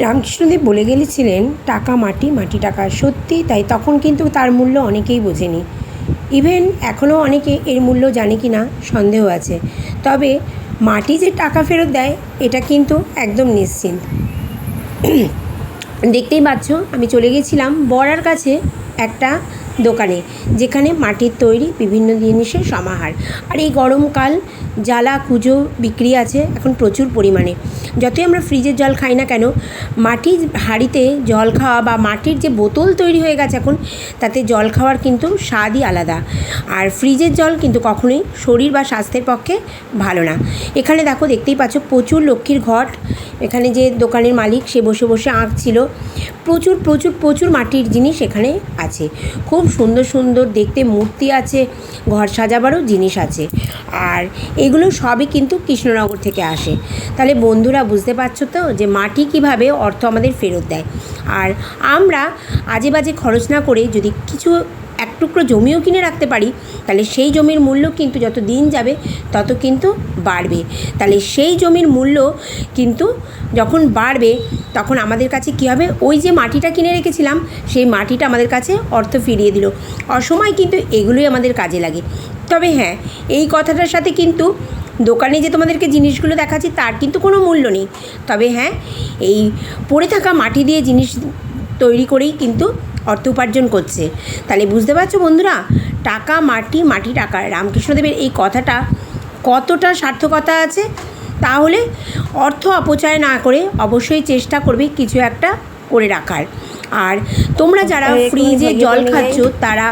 রামকৃষ্ণদেব বলে গেলেছিলেন, টাকা মাটি মাটি টাকা সত্যি। তাই তখন কিন্তু তার মূল্য অনেকেই বোঝেনি। ইভেন এখনও অনেকে এর মূল্য জানে কি না সন্দেহ আছে। তবে মাটি যে টাকা ফেরত দেয়, এটা কিন্তু একদম নিশ্চিন্ত দেখতেই পাচ্ছ, আমি চলে গেছিলাম বড়ার কাছে। একটা দোকানে, যেখানে মাটির তৈরি বিভিন্ন জিনিসের সমাহার। আর এই গরমকাল জ্বালা, কুজো বিক্রি আছে এখন প্রচুর পরিমাণে। যতই আমরা ফ্রিজের জল খাই না কেন মাটির হাঁড়িতে জল খাওয়া বা মাটির যে বোতল তৈরি হয়ে গেছে এখন, তাতে জল খাওয়ার কিন্তু স্বাদই আলাদা। আর ফ্রিজের জল কিন্তু কখনোই শরীর বা স্বাস্থ্যের পক্ষে ভালো না। এখানে দেখো, দেখতেই পাচ্ছ প্রচুর লক্ষ্মীর ঘট। এখানে যে দোকানের মালিক, সে বসে বসে আঁকছিল। প্রচুর প্রচুর প্রচুর মাটির জিনিস এখানে আছে। খুব সুন্দর সুন্দর দেখতে মূর্তি আছে, ঘর সাজাবারও জিনিস আছে। আর এগুলো সবই কিন্তু কৃষ্ণনগর থেকে আসে। তাহলে বন্ধুরা বুঝতে পারছ তো যে মাটি কীভাবে অর্থ আমাদের ফেরত দেয়। আর আমরা আজে বাজে খরচ না করে যদি কিছু এক টুকরো জমিও কিনে রাখতে পারি, তাহলে সেই জমির মূল্য কিন্তু যত দিন যাবে, তত কিন্তু বাড়বে। তাহলে সেই জমির মূল্য কিন্তু যখন বাড়বে, তখন আমাদের কাছে কী হবে? ওই যে মাটিটা কিনে রেখেছিলাম, সেই মাটিটা আমাদের কাছে অর্থ ফিরিয়ে দিল। অসময় কিন্তু এগুলোই আমাদের কাজে লাগে। তবে হ্যাঁ এই কথাটার সাথে কিন্তু দোকানে যে তোমাদেরকে জিনিসগুলো দেখাচ্ছি, তার কিন্তু কোনো মূল্য নেই। তবে হ্যাঁ এই পড়ে থাকা মাটি দিয়ে জিনিস তৈরি করেই কিন্তু অর্থ উপার্জন করছে। তাহলে বুঝতে পারছ বন্ধুরা? টাকা মাটি মাটি টাকা। রামকৃষ্ণদেবের এই কথাটা কতটা সার্থকতা আছে? তাহলে অর্থ অপচয় না করে অবশ্যই চেষ্টা করবে কিছু একটা করে রাখার। আর তোমরা যারা ফ্রিজে জল খাচ্ছ তারা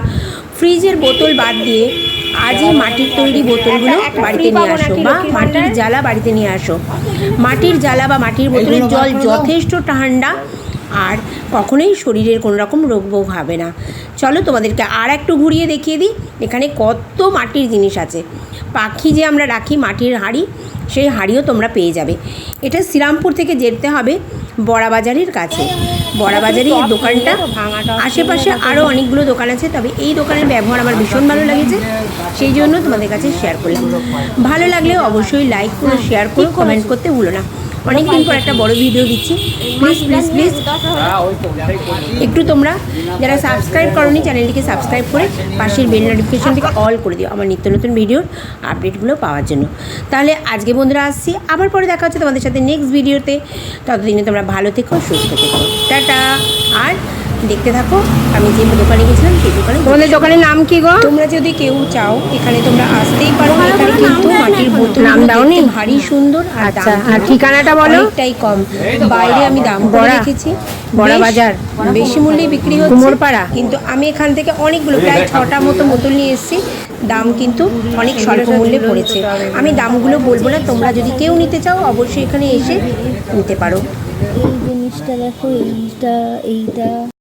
ফ্রিজের বোতল বাদ দিয়ে আজই মাটির তৈরি বোতলগুলো বাড়িতে নিয়ে আসো বা মাটির জ্বালা বাড়িতে নিয়ে আসো। মাটির জ্বালা বা মাটির বোতলের জল যথেষ্ট ঠান্ডা। আর কখনোই শরীরের কোনো রকম রোগ বোগ হবে না। চলো তোমাদেরকে আর একটু ঘুরিয়ে দেখিয়ে দিই। এখানে কত মাটির জিনিস আছে। পাখি যে আমরা রাখি, মাটির হাঁড়ি, সেই হাঁড়িও তোমরা পেয়ে যাবে। এটা শ্রীরামপুর থেকে যেতে হবে বড়াবাজারের কাছে। বড়াবাজারে এই দোকানটা, আশেপাশে আরও অনেকগুলো দোকান আছে, তবে এই দোকানের ব্যবহার আমার ভীষণ ভালো লেগেছে। সেই জন্য তোমাদের কাছে শেয়ার করলাম। ভালো লাগলে অবশ্যই লাইক করো শেয়ার করো কমেন্ট করতে ভুলো না। অনেকদিন পর একটা বড় ভিডিও দিচ্ছি। প্লিজ প্লিজ প্লিজ একটু তোমরা যারা সাবস্ক্রাইব করনি চ্যানেলটিকে সাবস্ক্রাইব করে পাশের বেল নোটিফিকেশনটিকে অল করে দিও আমার নিত্য নতুন ভিডিওর আপডেটগুলো পাওয়ার জন্য। তাহলে আজকে বন্ধুরা আসছি আবার পরে দেখা হচ্ছে তোমাদের সাথে নেক্সট ভিডিওতে ততদিনে তোমরা ভালো থেকো সুস্থ থেকো। টাটা। আর দেখতে থাকো আমি যে দোকানে গেছিলাম সেই দোকানে তোমাদের দোকানের নাম কি গো? তোমরা যদি কেউ চাও এখানে তোমরা আসতেই পারো। কিন্তু মাটির বোতল নাম দাওনি? ভারী সুন্দর আর আচ্ছা আর ঠিকানাটা বলো? অনেকটাই কম। বাইরে আমি দাম করে রেখেছি। বড়া বাজার? বেশি মূল্যে বিক্রি হচ্ছে কুমোরপাড়া? কিন্তু আমি এখান থেকে অনেকগুলো প্রায় ছটা মতো বোতল নিয়ে এসেছি। দাম কিন্তু অনেক স্বল্প মূল্যে পড়েছে। আমি দামগুলো বলব না তোমরা যদি কেউ নিতে চাও অবশ্যই এখানে এসে নিতে পারো। এই জিনিসটা দেখো এইটা এইটা।